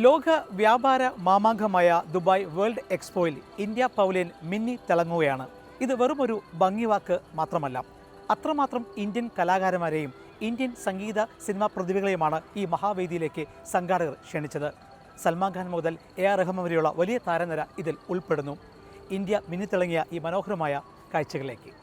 ലോക വ്യാപാര മാമാങ്കമായ ദുബായ് വേൾഡ് എക്സ്പോയിൽ ഇന്ത്യ പൗലിയൻ മിന്നി തിളങ്ങുകയാണ്. ഇത് വെറുമൊരു ഭംഗിവാക്ക് മാത്രമല്ല അത്രമാത്രം ഇന്ത്യൻ കലാകാരന്മാരെയും ഇന്ത്യൻ സംഗീത സിനിമാ പ്രതിഭകളെയുമാണ് ഈ മഹാവേദിയിലേക്ക് സംഘാടകർ ക്ഷണിച്ചത്. സൽമാൻ ഖാൻ മുതൽ എ ആർ റഹ്മാൻ വരെയുള്ള വലിയ താരനിര ഇതിൽ ഉൾപ്പെടുന്നു. ഇന്ത്യ മിന്നിത്തിളങ്ങിയ ഈ മനോഹരമായ കാഴ്ചകളിലേക്ക്.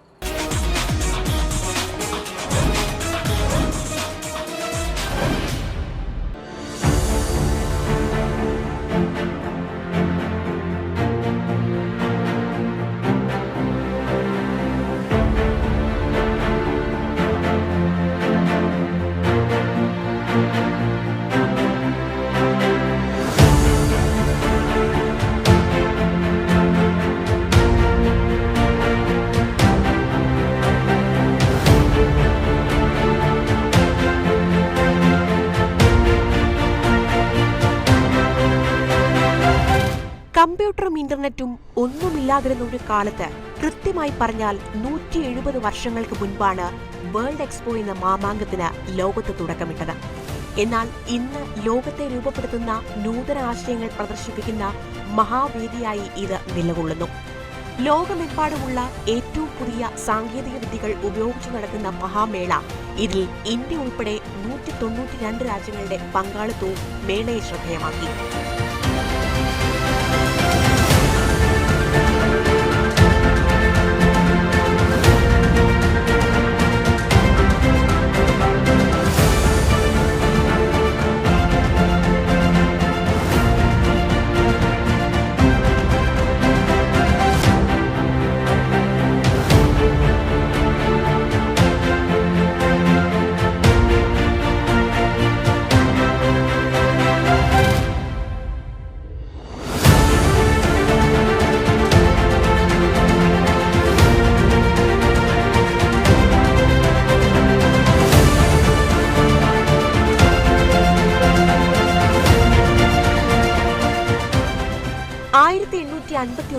ഇന്റർനെറ്റും ഒന്നുമില്ലാതിരുന്ന ഒരു കാലത്ത് കൃത്യമായി പറഞ്ഞാൽ നൂറ്റി എഴുപത് വർഷങ്ങൾക്ക് മുൻപാണ് വേൾഡ് എക്സ്പോ എന്ന മാമാങ്കത്തിന് ലോകത്ത് തുടക്കമിട്ടത്. എന്നാൽ ഇന്ന് ലോകത്തെ രൂപപ്പെടുത്തുന്ന നൂതന ആശയങ്ങൾ പ്രദർശിപ്പിക്കുന്ന മഹാവേദിയായി ഇത് നിലകൊള്ളുന്നു. ലോകമെമ്പാടുമുള്ള ഏറ്റവും പുതിയ സാങ്കേതിക വിദ്യകൾ ഉപയോഗിച്ച് നടക്കുന്ന മഹാമേള ഇതിൽ ഇന്ത്യ ഉൾപ്പെടെ നൂറ്റി തൊണ്ണൂറ്റി രണ്ട് രാജ്യങ്ങളുടെ പങ്കാളിത്തവും മേളയെ ശ്രദ്ധേയമാക്കി.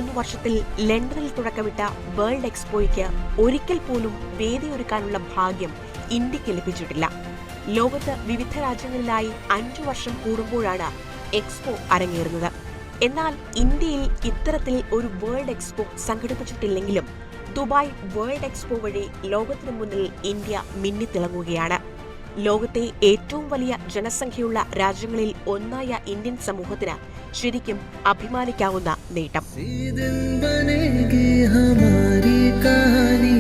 ഒന്ന് വർഷത്തിൽ ലണ്ടനിൽ തുടക്കമിട്ട വേൾഡ് എക്സ്പോയ്ക്ക് ഒരിക്കൽ പോലും വേദിയൊരുക്കാനുള്ള ഭാഗ്യം ഇന്ത്യയ്ക്ക് ലഭിച്ചിട്ടില്ല. ലോകത്ത് വിവിധ രാജ്യങ്ങളിലായി അഞ്ചു വർഷം കൂടുമ്പോഴാണ് എക്സ്പോ അരങ്ങേറുന്നത്. എന്നാൽ ഇന്ത്യയിൽ ഇത്തരത്തിൽ ഒരു വേൾഡ് എക്സ്പോ സംഘടിപ്പിച്ചിട്ടില്ലെങ്കിലും ദുബായ് വേൾഡ് എക്സ്പോ വഴി ലോകത്തിനു മുന്നിൽ ഇന്ത്യ മിന്നിത്തിളങ്ങുകയാണ്. ലോകത്തെ ഏറ്റവും വലിയ ജനസംഖ്യയുള്ള രാജ്യങ്ങളിൽ ഒന്നായ ഇന്ത്യൻ സമൂഹത്തിന് ശരിക്കും അഭിമാനിക്കാവുന്ന നേട്ടം इसी दिन बनेगी हमारी कहानी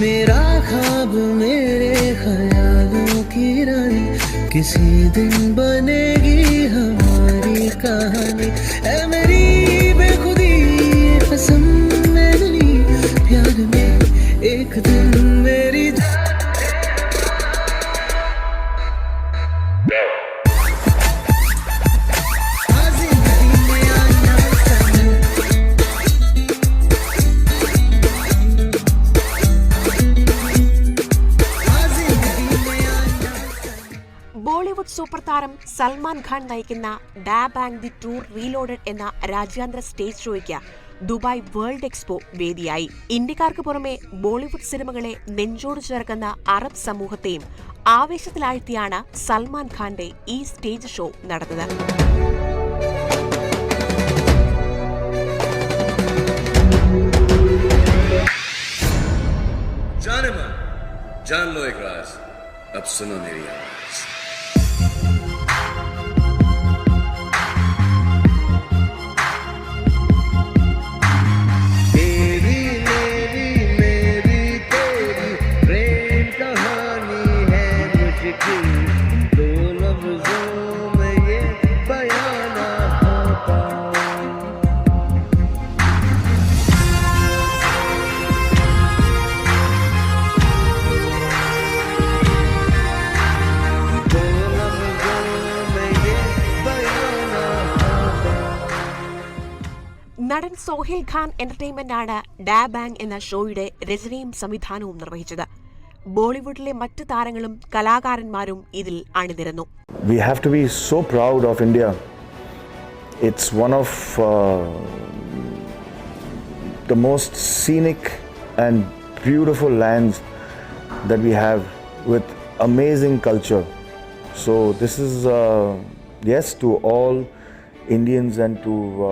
मेरा ख्वाब मेरे ख्यालों की रानी किसी दिन സൽമാൻ ഖാൻ നയിക്കുന്ന Dabangg the tour reloaded എന്ന രാജ്യാന്തര സ്റ്റേജ് ഷോയ്ക്ക് ദുബായ് വേൾഡ് എക്സ്പോ വേദിയായി ഇന്ത്യക്കാർക്ക് പുറമെ ബോളിവുഡ് സിനിമകളെ നെഞ്ചോട് ചേർക്കുന്ന അറബ് സമൂഹത്തെയും ആവേശത്തിലാഴ്ത്തിയാണ് സൽമാൻ ഖാന്റെ ഈ സ്റ്റേജ് ഷോ നടന്നത് जाने मन जान लो एक राज अब सुनो मेरी आवाज നടൻ സോഹേൽ ഖാൻ എന്റർടൈൻമെന്റ് ആണ് ഡാബാങ് എന്ന ഷോയുടെ രചനയും സംവിധാനവും നിർവഹിച്ചത് ബോളിവുഡിലെ മറ്റ് താരങ്ങളും കലാകാരന്മാരും ഇതിൽ അണിനിരന്നു to be so proud of India. It's one of uh, the most scenic and beautiful lands that we have with amazing culture. So, this is, uh, yes, to all Indians and to uh,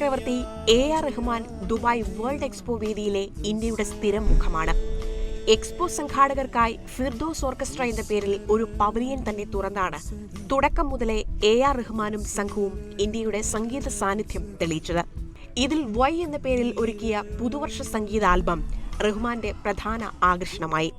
ചക്രവർത്തി A R Rahman Dubai world expo വേദിയിലെ ഇന്ത്യയുടെ സ്ഥിരം മുഖമാണ്. Expo സംഘാടകർക്കായി Firdous orchestra എന്ന പേരിൽ ഒരു pavilion തന്നെ തുറന്നാണ്. തുടക്കം മുതലേ എ ആർ റഹ്മാനും സംഘവും ഇന്ത്യയുടെ സംഗീത സാന്നിധ്യം തെളിയിച്ചത്. ഇതിൽ വൈ എന്ന പേരിൽ ഒരുക്കിയ പുതുവർഷ സംഗീത ആൽബം റഹ്മാന്റെ പ്രധാന ആകർഷണമായി.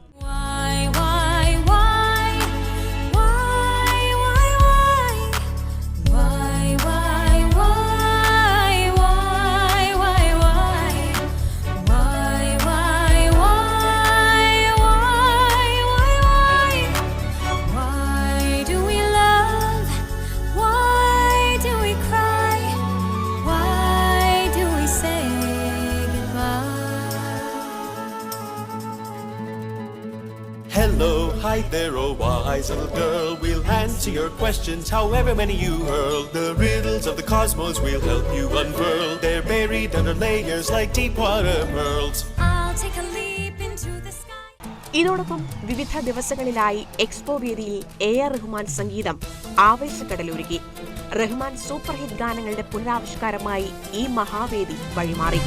Oh wise little girl. We'll answer your questions, however many you hurl. The riddles of the cosmos will help you unfurl. They're buried under layers like deep water pearls. I'll take a leap into the sky. ഇതോടൊപ്പം വിവിധ ദിവസങ്ങളിലായി expo വേദിയിൽ A R Rahman സംഗീതം ആവേശക്കടലൊരുക്കി Rahman super hit ഗാനങ്ങളുടെ പുനരാവിഷ്കാരമായി ഈ മഹാവേദി വഴിമാറി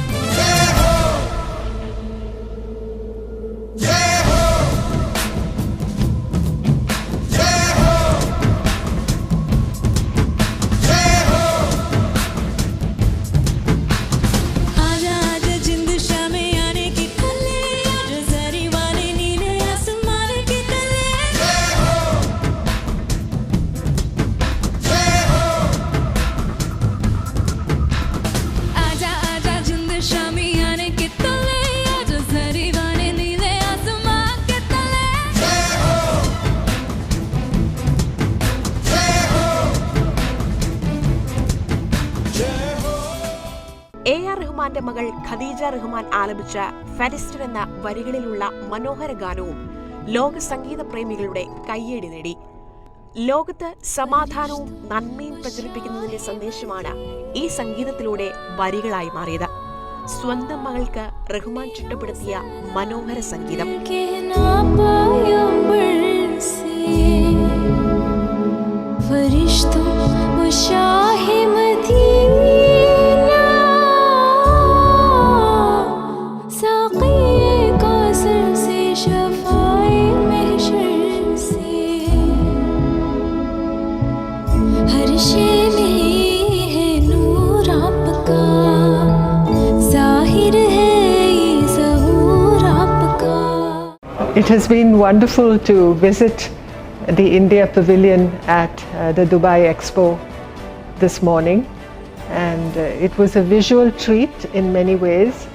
മകൾ ഖദീജ റഹ്മാൻ ആലപിച്ച ഫാരിസ്റ്റർ എന്ന വരികളിലുള്ള മനോഹര ഗാനവും ലോക സംഗീത പ്രേമികളുടെ കയ്യേടി നേടി. ലോകത്ത് സമാധാനവും നന്മയും പ്രചരിപ്പിക്കുന്നതിന്റെ സന്ദേശമാണ് ഈ സംഗീതത്തിലൂടെ വരികളായി മാറിയത്. സ്വന്തം മകൾക്ക് റഹ്മാൻ ചിട്ടപ്പെടുത്തിയ മനോഹര സംഗീതം. ഫരിഷ്തോ It has been wonderful to visit the India Pavilion at uh, the Dubai Expo this morning and uh, it was a visual treat in many ways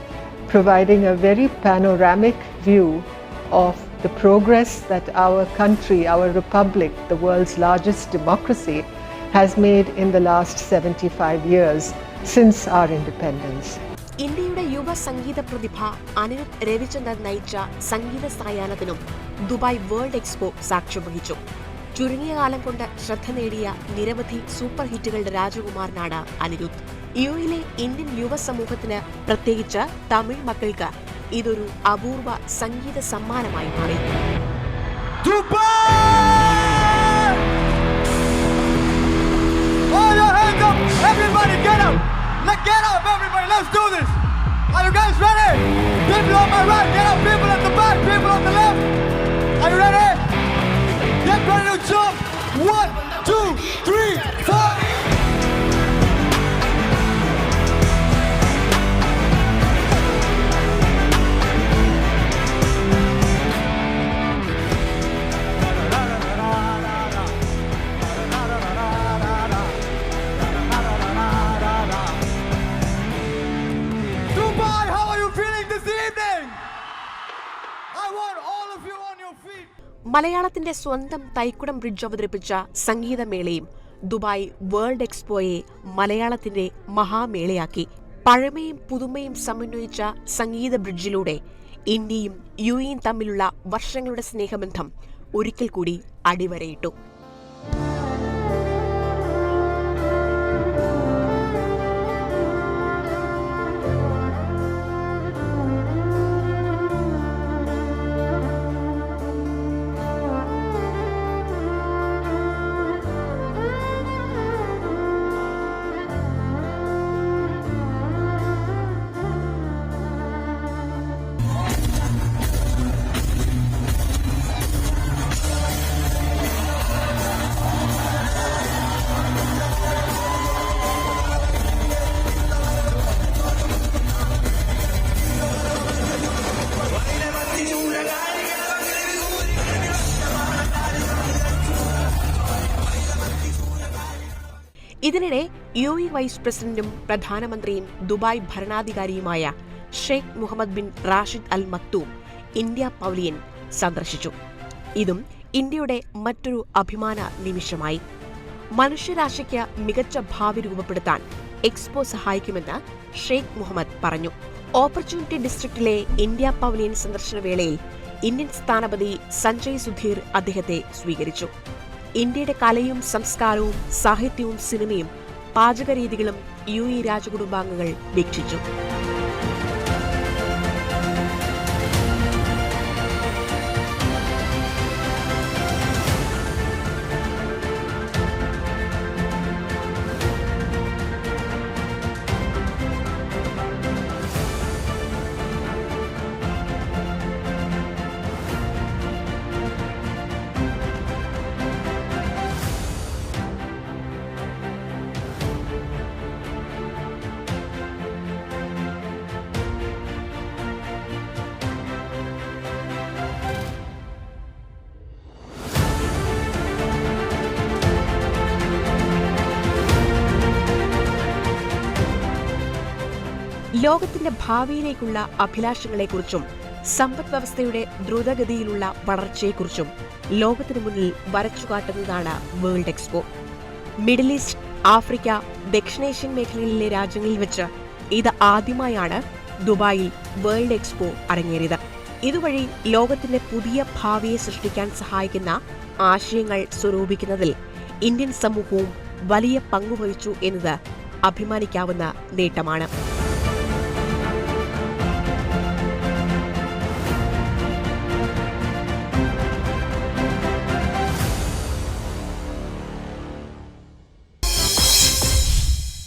providing a very panoramic view of the progress that our country, our republic, the world's largest democracy has made in the last 75 years since our independence. India സംഗീത പ്രതിഭ അനിരുദ്ധ് രവിചന്ദ്രൻ നയിച്ച സംഗീത സായാഹ്നത്തിനും Dubai world expo സാക്ഷ്യം വഹിച്ചു ചുരുങ്ങിയ കാലം കൊണ്ട് ശ്രദ്ധ നേടിയ നിരവധി സൂപ്പർ ഹിറ്റുകളുടെ രാജകുമാരനാണ് അനിരുദ്ധ്. യുയിലെ ഇന്ത്യൻ യുവ സമൂഹത്തിന് പ്രത്യേകിച്ച് തമിഴ് മക്കൾക്ക് ഇതൊരു അപൂർവ സംഗീത സമ്മാനമായി മാറി. get up, everybody! Let's do this! People on my right, get up! People at the back, people on the left! Are you ready? Get ready to jump! One, two, three, മലയാളത്തിന്റെ സ്വന്തം തൈക്കുടം ബ്രിഡ്ജ് അവതരിപ്പിച്ച സംഗീതമേളയും Dubai world എക്സ്പോയെ മലയാളത്തിന്റെ മഹാമേളയാക്കി. പഴമയും പുതുമയും സമന്വയിച്ച സംഗീത ബ്രിഡ്ജിലൂടെ ഇന്ത്യയും U എയും തമ്മിലുള്ള വർഷങ്ങളുടെ സ്നേഹബന്ധം ഒരിക്കൽ കൂടി അടിവരയിട്ടു. ഇതിനിടെ യു എ വൈസ് പ്രസിഡന്റും പ്രധാനമന്ത്രിയും Dubai ഭരണാധികാരിയുമായ Sheikh Mohammed bin Rashid Al Maktoum India pavilion സന്ദർശിച്ചു. ഇതും ഇന്ത്യയുടെ മറ്റൊരു അഭിമാന നിമിഷമായി. മനുഷ്യരാശിക്ക് മികച്ച ഭാവി രൂപപ്പെടുത്താൻ എക്സ്പോ സഹായിക്കുമെന്ന് ഷെയ്ഖ് മുഹമ്മദ് പറഞ്ഞു. ഓപ്പർച്യൂണിറ്റി ഡിസ്ട്രിക്റ്റിലെ ഇന്ത്യ പവലിയൻ സന്ദർശന വേളയിൽ ഇന്ത്യൻ സ്ഥാനപതി സഞ്ജയ് സുധീർ അദ്ദേഹത്തെ സ്വീകരിച്ചു. ഇന്ത്യയുടെ കലയും സംസ്കാരവും സാഹിത്യവും സിനിമയും പാചകരീതികളും യു ഇ രാജകുടുംബാംഗങ്ങൾ വീക്ഷിച്ചു. ലോകത്തിന്റെ ഭാവിയിലേക്കുള്ള അഭിലാഷങ്ങളെക്കുറിച്ചും സമ്പദ് വ്യവസ്ഥയുടെ ദ്രുതഗതിയിലുള്ള വളർച്ചയെക്കുറിച്ചും ലോകത്തിനു മുന്നിൽ വരച്ചുകാട്ടുന്നതാണ് world expo. Middle east Africa ദക്ഷിണേഷ്യൻ മേഖലയിലെ രാജ്യങ്ങളിൽ വെച്ച് ഇത് ആദ്യമായാണ് ദുബായിൽ വേൾഡ് എക്സ്പോ അരങ്ങേറിയത്. ഇതുവഴി ലോകത്തിന്റെ പുതിയ ഭാവിയെ സൃഷ്ടിക്കാൻ സഹായിക്കുന്ന ആശയങ്ങൾ സ്വരൂപിക്കുന്നതിൽ ഇന്ത്യൻ സമൂഹവും വലിയ പങ്കുവഹിച്ചു എന്നത് അഭിമാനിക്കാവുന്ന നേട്ടമാണ്.